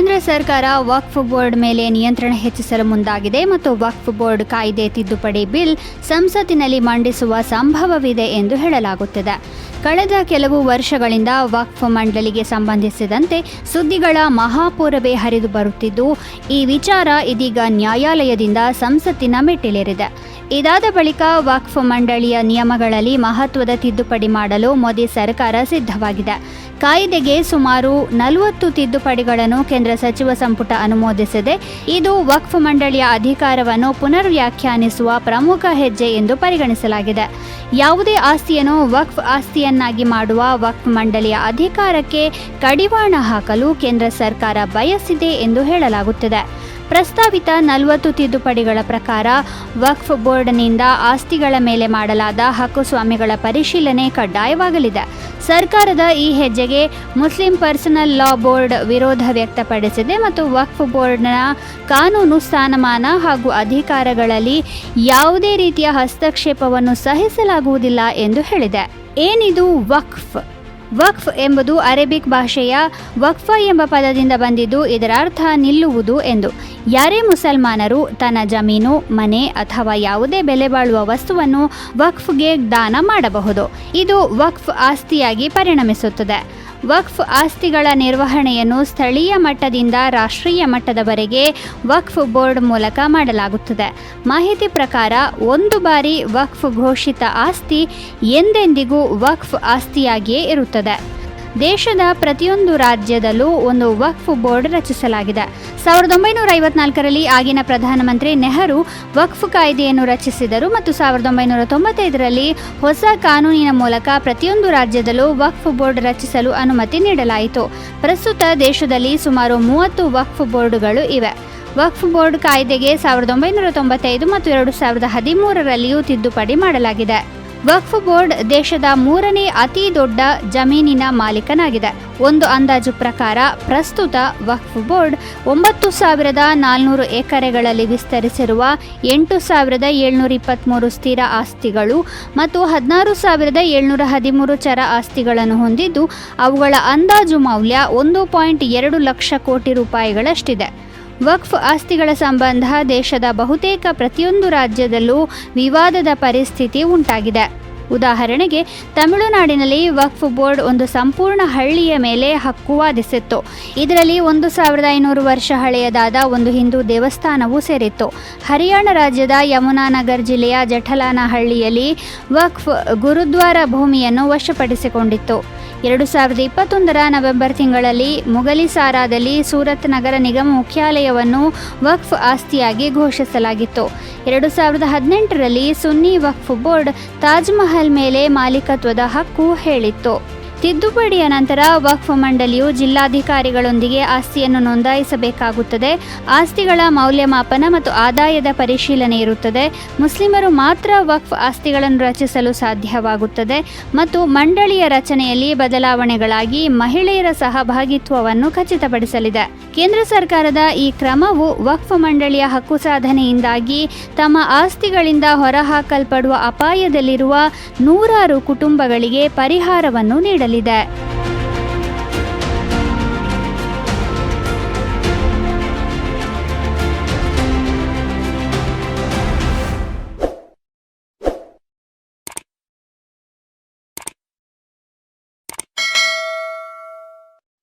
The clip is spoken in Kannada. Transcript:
ಕೇಂದ್ರ ಸರ್ಕಾರ ವಕ್ಫ್ ಬೋರ್ಡ್ ಮೇಲೆ ನಿಯಂತ್ರಣ ಹೆಚ್ಚಿಸಲು ಮುಂದಾಗಿದೆ ಮತ್ತು ವಕ್ಫ್ ಬೋರ್ಡ್ ಕಾಯ್ದೆ ತಿದ್ದುಪಡಿ ಬಿಲ್ ಸಂಸತ್ತಿನಲ್ಲಿ ಮಂಡಿಸುವ ಸಂಭವವಿದೆ ಎಂದು ಹೇಳಲಾಗುತ್ತಿದೆ. ಕಳೆದ ಕೆಲವು ವರ್ಷಗಳಿಂದ ವಕ್ಫ್ ಮಂಡಳಿಗೆ ಸಂಬಂಧಿಸಿದಂತೆ ಸುದ್ದಿಗಳ ಮಹಾಪೂರವೇ ಹರಿದು ಬರುತ್ತಿದ್ದು, ಈ ವಿಚಾರ ಇದೀಗ ನ್ಯಾಯಾಲಯದಿಂದ ಸಂಸತ್ತಿನ ಮೆಟ್ಟಿಲೇರಿದೆ. ಇದಾದ ಬಳಿಕ ವಕ್ಫ್ ಮಂಡಳಿಯ ನಿಯಮಗಳಲ್ಲಿ ಮಹತ್ವದ ತಿದ್ದುಪಡಿ ಮಾಡಲು ಮೋದಿ ಸರ್ಕಾರ ಸಿದ್ಧವಾಗಿದೆ. ಕಾಯ್ದೆಗೆ ಸುಮಾರು ನಲವತ್ತು ತಿದ್ದುಪಡಿಗಳನ್ನು ಕೇಂದ್ರ ಸಚಿವ ಸಂಪುಟ ಅನುಮೋದಿಸಿದೆ. ಇದು ವಕ್ಫ್ ಮಂಡಳಿಯ ಅಧಿಕಾರವನ್ನು ಪುನರ್ ವ್ಯಾಖ್ಯಾನಿಸುವ ಪ್ರಮುಖ ಹೆಜ್ಜೆ ಎಂದು ಪರಿಗಣಿಸಲಾಗಿದೆ. ಯಾವುದೇ ಆಸ್ತಿಯನ್ನು ವಕ್ಫ್ ಆಸ್ತಿಯನ್ನಾಗಿ ಮಾಡುವ ವಕ್ಫ್ ಮಂಡಳಿಯ ಅಧಿಕಾರಕ್ಕೆ ಕಡಿವಾಣ ಹಾಕಲು ಕೇಂದ್ರ ಸರ್ಕಾರ ಬಯಸಿದೆ ಎಂದು ಹೇಳಲಾಗುತ್ತಿದೆ. ಪ್ರಸ್ತಾವಿತ ನಲವತ್ತು ತಿದ್ದುಪಡಿಗಳ ಪ್ರಕಾರ ವಕ್ಫ್ ಬೋರ್ಡ್ನಿಂದ ಆಸ್ತಿಗಳ ಮೇಲೆ ಮಾಡಲಾದ ಹಕ್ಕುಸ್ವಾಮಿಗಳ ಪರಿಶೀಲನೆ ಕಡ್ಡಾಯವಾಗಲಿದೆ. ಸರ್ಕಾರದ ಈ ಹೆಜ್ಜೆಗೆ ಮುಸ್ಲಿಂ ಪರ್ಸನಲ್ ಲಾ ಬೋರ್ಡ್ ವಿರೋಧ ವ್ಯಕ್ತಪಡಿಸಿದೆ ಮತ್ತು ವಕ್ಫ್ ಬೋರ್ಡ್ನ ಕಾನೂನು ಸ್ಥಾನಮಾನ ಹಾಗೂ ಅಧಿಕಾರಗಳಲ್ಲಿ ಯಾವುದೇ ರೀತಿಯ ಹಸ್ತಕ್ಷೇಪವನ್ನು ಸಹಿಸಲಾಗುವುದಿಲ್ಲ ಎಂದು ಹೇಳಿದೆ. ಏನಿದು ವಕ್ಫ್? ವಕ್ಫ್ ಎಂಬುದು ಅರೇಬಿಕ್ ಭಾಷೆಯ ವಕ್ಫ ಎಂಬ ಪದದಿಂದ ಬಂದಿದ್ದು ಇದರ ಅರ್ಥ ನಿಲ್ಲುವುದು ಎಂದು. ಯಾರೇ ಮುಸಲ್ಮಾನರು ತನ್ನ ಜಮೀನು, ಮನೆ ಅಥವಾ ಯಾವುದೇ ಬೆಲೆ ಬಾಳುವ ವಸ್ತುವನ್ನು ವಕ್ಫ್ಗೆ ದಾನ ಮಾಡಬಹುದು. ಇದು ವಕ್ಫ್ ಆಸ್ತಿಯಾಗಿ ಪರಿಣಮಿಸುತ್ತದೆ. ವಕ್ಫ್ ಆಸ್ತಿಗಳ ನಿರ್ವಹಣೆಯನ್ನು ಸ್ಥಳೀಯ ಮಟ್ಟದಿಂದ ರಾಷ್ಟ್ರೀಯ ಮಟ್ಟದವರೆಗೆ ವಕ್ಫ್ ಬೋರ್ಡ್ ಮೂಲಕ ಮಾಡಲಾಗುತ್ತದೆ. ಮಾಹಿತಿ ಪ್ರಕಾರ, ಒಂದು ಬಾರಿ ವಕ್ಫ್ ಘೋಷಿತ ಆಸ್ತಿ ಎಂದೆಂದಿಗೂ ವಕ್ಫ್ ಆಸ್ತಿಯಾಗಿಯೇ ಇರುತ್ತದೆ. ದೇಶದ ಪ್ರತಿಯೊಂದು ರಾಜ್ಯದಲ್ಲೂ ಒಂದು ವಕ್ಫ್ ಬೋರ್ಡ್ ರಚಿಸಲಾಗಿದೆ. ಸಾವಿರದ ಒಂಬೈನೂರ ಐವತ್ನಾಲ್ಕರಲ್ಲಿ ಆಗಿನ ಪ್ರಧಾನಮಂತ್ರಿ ನೆಹರು ವಕ್ಫ್ ಕಾಯ್ದೆಯನ್ನು ರಚಿಸಿದರು ಮತ್ತು ಸಾವಿರದ ಒಂಬೈನೂರ ತೊಂಬತ್ತೈದರಲ್ಲಿ ಹೊಸ ಕಾನೂನಿನ ಮೂಲಕ ಪ್ರತಿಯೊಂದು ರಾಜ್ಯದಲ್ಲೂ ವಕ್ಫ್ ಬೋರ್ಡ್ ರಚಿಸಲು ಅನುಮತಿ ನೀಡಲಾಯಿತು. ಪ್ರಸ್ತುತ ದೇಶದಲ್ಲಿ ಸುಮಾರು ಮೂವತ್ತು ವಕ್ಫ್ ಬೋರ್ಡ್ಗಳು ಇವೆ. ವಕ್ಫ್ ಬೋರ್ಡ್ ಕಾಯ್ದೆಗೆ ಸಾವಿರದ ಒಂಬೈನೂರ ತೊಂಬತ್ತೈದು ಮತ್ತು ಎರಡು ಸಾವಿರದ ಹದಿಮೂರರಲ್ಲಿಯೂ ತಿದ್ದುಪಡಿ ಮಾಡಲಾಗಿದೆ. ವಕ್ಫ್ ಬೋರ್ಡ್ ದೇಶದ ಮೂರನೇ ಅತಿ ದೊಡ್ಡ ಜಮೀನಿನ ಮಾಲೀಕನಾಗಿದೆ. ಒಂದು ಅಂದಾಜು ಪ್ರಕಾರ ಪ್ರಸ್ತುತ ವಕ್ಫ್ ಬೋರ್ಡ್ ಒಂಬತ್ತು ಸಾವಿರದ ನಾಲ್ನೂರು ಎಕರೆಗಳಲ್ಲಿ ವಿಸ್ತರಿಸಿರುವ ಎಂಟು ಸಾವಿರದ ಏಳ್ನೂರ ಇಪ್ಪತ್ತ್ಮೂರು ಸ್ಥಿರ ಆಸ್ತಿಗಳು ಮತ್ತು ಹದಿನಾರು ಸಾವಿರದ ಏಳ್ನೂರ ಹದಿಮೂರು ಚರ ಆಸ್ತಿಗಳನ್ನು ಹೊಂದಿದ್ದು, ಅವುಗಳ ಅಂದಾಜು ಮೌಲ್ಯ ಒಂದು ಪಾಯಿಂಟ್ ಎರಡು ಲಕ್ಷ ಕೋಟಿ ರೂಪಾಯಿಗಳಷ್ಟಿದೆ. ವಕ್ಫ್ ಆಸ್ತಿಗಳ ಸಂಬಂಧ ದೇಶದ ಬಹುತೇಕ ಪ್ರತಿಯೊಂದು ರಾಜ್ಯದಲ್ಲೂ ವಿವಾದದ ಪರಿಸ್ಥಿತಿ ಉಂಟಾಗಿದೆ. ಉದಾಹರಣೆಗೆ, ತಮಿಳುನಾಡಿನಲ್ಲಿ ವಕ್ಫ್ ಬೋರ್ಡ್ ಒಂದು ಸಂಪೂರ್ಣ ಹಳ್ಳಿಯ ಮೇಲೆ ಹಕ್ಕು ವಾದಿಸಿತ್ತು. ಇದರಲ್ಲಿ ಒಂದು ಸಾವಿರದ ಐನೂರು ವರ್ಷ ಹಳೆಯದಾದ ಒಂದು ಹಿಂದೂ ದೇವಸ್ಥಾನವೂ ಸೇರಿತ್ತು. ಹರಿಯಾಣ ರಾಜ್ಯದ ಯಮುನಾನಗರ್ ಜಿಲ್ಲೆಯ ಜಠಲಾನ ಹಳ್ಳಿಯಲ್ಲಿ ವಕ್ಫ್ ಗುರುದ್ವಾರ ಭೂಮಿಯನ್ನು ವಶಪಡಿಸಿಕೊಂಡಿತ್ತು. ಎರಡು ಸಾವಿರದ ಇಪ್ಪತ್ತೊಂದರ ನವೆಂಬರ್ ತಿಂಗಳಲ್ಲಿ ಮುಗಲಿಸಾರಾದಲ್ಲಿ ಸೂರತ್ ನಗರ ನಿಗಮ ಮುಖ್ಯಾಲಯವನ್ನು ವಕ್ಫ್ ಆಸ್ತಿಯಾಗಿ ಘೋಷಿಸಲಾಗಿತ್ತು. ಎರಡು ಸಾವಿರದ ಹದಿನೆಂಟರಲ್ಲಿ ಸುನ್ನಿ ವಕ್ಫ್ ಬೋರ್ಡ್ ತಾಜ್ ಮಹಲ್ ಮೇಲೆ ಮಾಲೀಕತ್ವದ ಹಕ್ಕು ಹೇಳಿತ್ತು. ತಿದ್ದುಪಡಿಯ ನಂತರ ವಕ್ಫ್ ಮಂಡಳಿಯು ಜಿಲ್ಲಾಧಿಕಾರಿಗಳೊಂದಿಗೆ ಆಸ್ತಿಯನ್ನು ನೋಂದಾಯಿಸಬೇಕಾಗುತ್ತದೆ. ಆಸ್ತಿಗಳ ಮೌಲ್ಯಮಾಪನ ಮತ್ತು ಆದಾಯದ ಪರಿಶೀಲನೆ ಇರುತ್ತದೆ. ಮುಸ್ಲಿಮರು ಮಾತ್ರ ವಕ್ಫ್ ಆಸ್ತಿಗಳನ್ನು ರಚಿಸಲು ಸಾಧ್ಯವಾಗುತ್ತದೆ ಮತ್ತು ಮಂಡಳಿಯ ರಚನೆಯಲ್ಲಿ ಬದಲಾವಣೆಗಳಾಗಿ ಮಹಿಳೆಯರ ಸಹಭಾಗಿತ್ವವನ್ನು ಖಚಿತಪಡಿಸಲಿದೆ. ಕೇಂದ್ರ ಸರ್ಕಾರದ ಈ ಕ್ರಮವು ವಕ್ಫ್ ಮಂಡಳಿಯ ಹಕ್ಕು ಸಾಧನೆಯಿಂದಾಗಿ ತಮ್ಮ ಆಸ್ತಿಗಳಿಂದ ಹೊರಹಾಕಲ್ಪಡುವ ಅಪಾಯದಲ್ಲಿರುವ ನೂರಾರು ಕುಟುಂಬಗಳಿಗೆ ಪರಿಹಾರವನ್ನು ನೀಡಲಿದೆ. લીધા